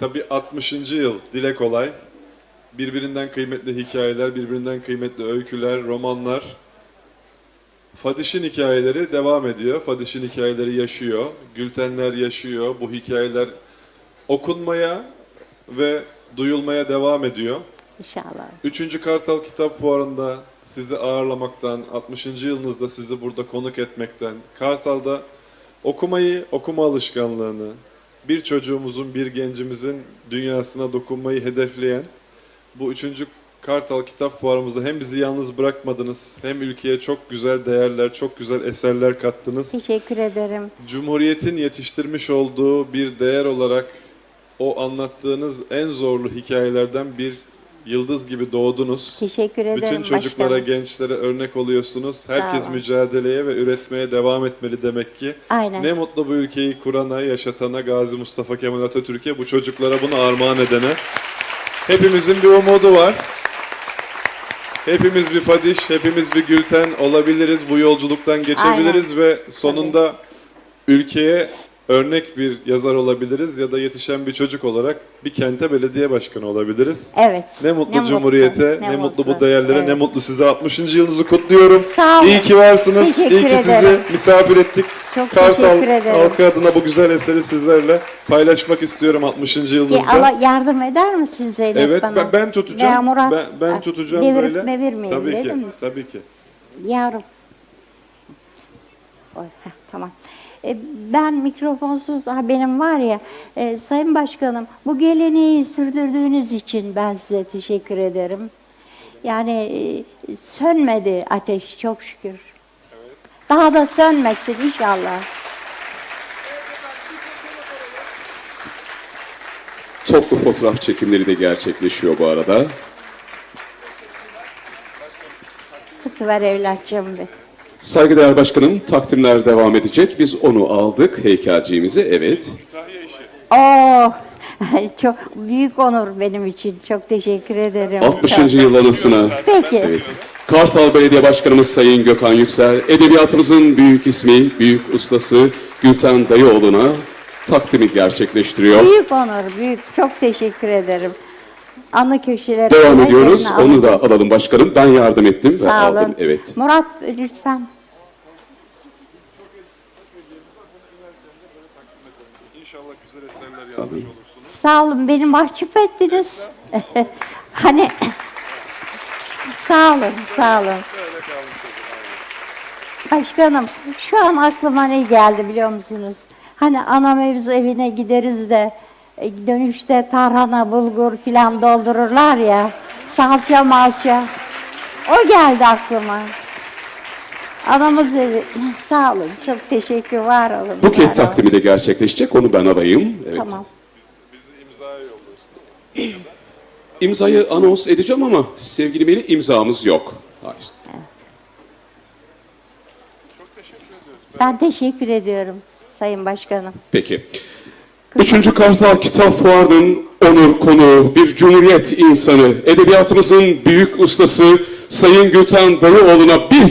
Tabii 60. yıl dile kolay. Birbirinden kıymetli hikayeler, birbirinden kıymetli öyküler, romanlar. Fadiş'in hikayeleri devam ediyor. Fadiş'in hikayeleri yaşıyor. Gültenler yaşıyor. Bu hikayeler okunmaya ve duyulmaya devam ediyor. İnşallah. Üçüncü Kartal Kitap Fuarı'nda sizi ağırlamaktan, 60. yılınızda sizi burada konuk etmekten, Kartal'da okumayı, okuma alışkanlığını, bir çocuğumuzun, bir gencimizin dünyasına dokunmayı hedefleyen bu üçüncü Kartal Kitap Fuarımızda hem bizi yalnız bırakmadınız, hem ülkeye çok güzel değerler, çok güzel eserler kattınız. Teşekkür ederim. Cumhuriyet'in yetiştirmiş olduğu bir değer olarak o anlattığınız en zorlu hikayelerden bir yıldız gibi doğdunuz. Teşekkür ederim Bütün çocuklara, başkanım. gençlere örnek oluyorsunuz. Herkes olun. mücadeleye ve üretmeye devam etmeli demek ki. Aynen. Ne mutlu bu ülkeyi kurana, yaşatana, Gazi Mustafa Kemal Atatürk'e, bu çocuklara bunu armağan edene. Hepimizin bir umudu var. Hepimiz bir Fadiş, hepimiz bir Gülten olabiliriz. Bu yolculuktan geçebiliriz ve sonunda ülkeye örnek bir yazar olabiliriz ya da yetişen bir çocuk olarak bir kente belediye başkanı olabiliriz. Evet. Ne mutlu Ne Cumhuriyete, mutlu, ne, ne mutlu bu mutlu. değerlere, ne Evet. mutlu size 60. yılınızı kutluyorum. Sağ olun. İyi ki varsınız. Teşekkür İyi ki sizi ederim. misafir ettik. Çok Kartal halkı adına bu güzel eseri sizlerle paylaşmak istiyorum 60. Bir yılınızda. Allah yardım eder misin Zeynep Evet bana? ben, ben tutacağım. Veya Murat. Ben, ben tutacağım devirip böyle. mevirmeyin, tabii ki. mi? Tabii ki. Yavrum. Heh, tamam. E, ben mikrofonsuz ha benim var ya e, Sayın Başkanım bu geleneği sürdürdüğünüz için ben size teşekkür ederim. Yani e, sönmedi ateş çok şükür. Daha da sönmesin inşallah. Toplu fotoğraf çekimleri de gerçekleşiyor bu arada. Tutuver evlatçım bir. Saygıdeğer başkanım takdimler devam edecek. Biz onu aldık heykelciğimizi. Evet. Oo, çok büyük onur benim için. Çok teşekkür ederim. 60. yıl anısına. Peki. Evet. Kartal Belediye Başkanımız Sayın Gökhan Yüksel, edebiyatımızın büyük ismi, büyük ustası Gülten Dayıoğlu'na takdimi gerçekleştiriyor. Büyük onur, büyük. Çok teşekkür ederim. Anı köşeleri. Devam ediyoruz. Onu da alalım başkanım. Ben yardım ettim ve Sağ aldım. olun. Evet. Murat lütfen. İnşallah güzel eserler yazmış olursunuz. Sağ olun beni mahcup ettiniz. hani sağ olun, sağ olun. Başkanım şu an aklıma ne geldi biliyor musunuz? Hani ana mevzu evine gideriz de dönüşte tarhana, bulgur filan doldururlar ya. Salça malça. O geldi aklıma. Anamız evi. Sağ olun. Çok teşekkür var olun. Buket takdimi de gerçekleşecek. Onu ben alayım. Evet. Tamam. İmzayı anons edeceğim ama sevgili Melih imzamız yok. Hayır. Ben teşekkür ediyorum Sayın Başkanım. Peki. Üçüncü Kartal Kitap Fuarı'nın onur konuğu, bir cumhuriyet insanı, edebiyatımızın büyük ustası Sayın Gülten Dayıoğlu'na bir